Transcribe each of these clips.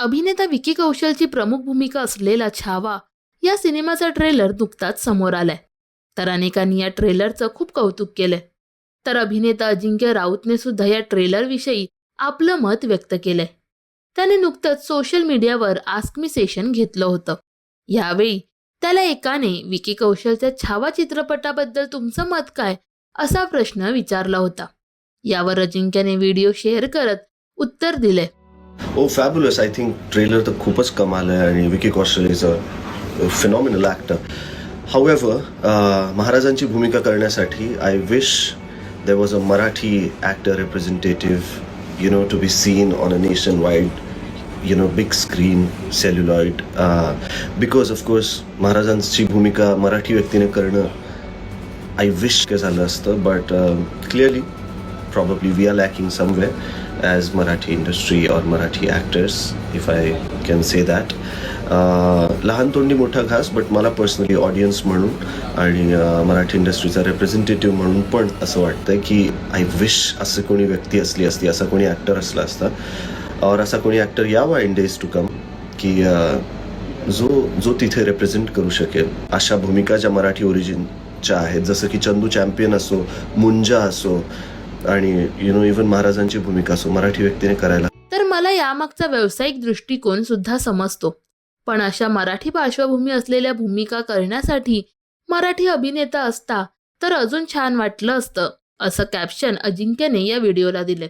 अभिनेता विकी कौशलची प्रमुख भूमिका असलेला छावा या सिनेमाचा ट्रेलर नुकताच समोर आलाय. तर अनेकांनी या ट्रेलरचं खूप कौतुक केलंय. तर अभिनेता अजिंक्य राऊतने सुद्धा या ट्रेलरविषयी आपलं मत व्यक्त केलंय. त्याने नुकतंच सोशल मीडियावर आस्कमी सेशन घेतलं होतं. यावेळी त्याला एकाने विकी कौशलच्या छावा चित्रपटाबद्दल तुमचं मत काय? असा प्रश्न विचारला होता. यावर अजिंक्यने व्हिडिओ शेअर करत उत्तर दिले oh fabulous I think trailer तर खूपच कमाल आहे आणि Vicky Kaushal is a phenomenal actor however महाराजांची भूमिका करण्यासाठी I wish there was a Marathi actor representative you know to be seen on a nation wide you know big screen celluloid because of course महाराजांची भूमिका मराठी व्यक्तीने करणं I wish काय झालं असतं but clearly probably we are lacking somewhere as Marathi industry or Marathi actors, if I can say that. Uh, लहान तोंडी मोठा घास बट मला पर्सनली ऑडियन्स म्हणून आणि uh, मराठी इंडस्ट्रीचा रिप्रेझेंटेटिव्ह म्हणून पण असं वाटतं की आय विश असं कोणी व्यक्ती असली असती असा कोणी ॲक्टर असला असता और असा कोणी ॲक्टर यावा इन डेज टू कम की uh, जो जो तिथे रिप्रेझेंट करू शकेल अशा भूमिका ज्या मराठी ओरिजिनच्या आहेत जसं की चंदू चॅम्पियन असो मुंजा असो आणि यु नो इव्हन महाराजांची भूमिका असो मराठी व्यक्तीने करायला. तर मला यामागचा व्यावसायिक दृष्टिकोन सुद्धा समजतो. पण अशा मराठी पार्श्वभूमी असलेल्या भूमिका करण्यासाठी मराठी अभिनेता असता तर अजून छान वाटलं असतं असं कॅप्शन अजिंक्यने या व्हिडिओला दिले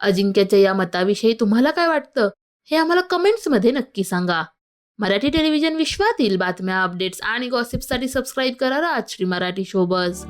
अजिंक्यच्या या मताविषयी तुम्हाला काय वाटतं? हे आम्हाला कमेंट्समध्ये नक्की सांगा. मराठी टेलिव्हिजन विश्वातील बातम्या अपडेट्स आणि गॉसिपसाठी सबस्क्राईब करा राजश्री मराठी शोबज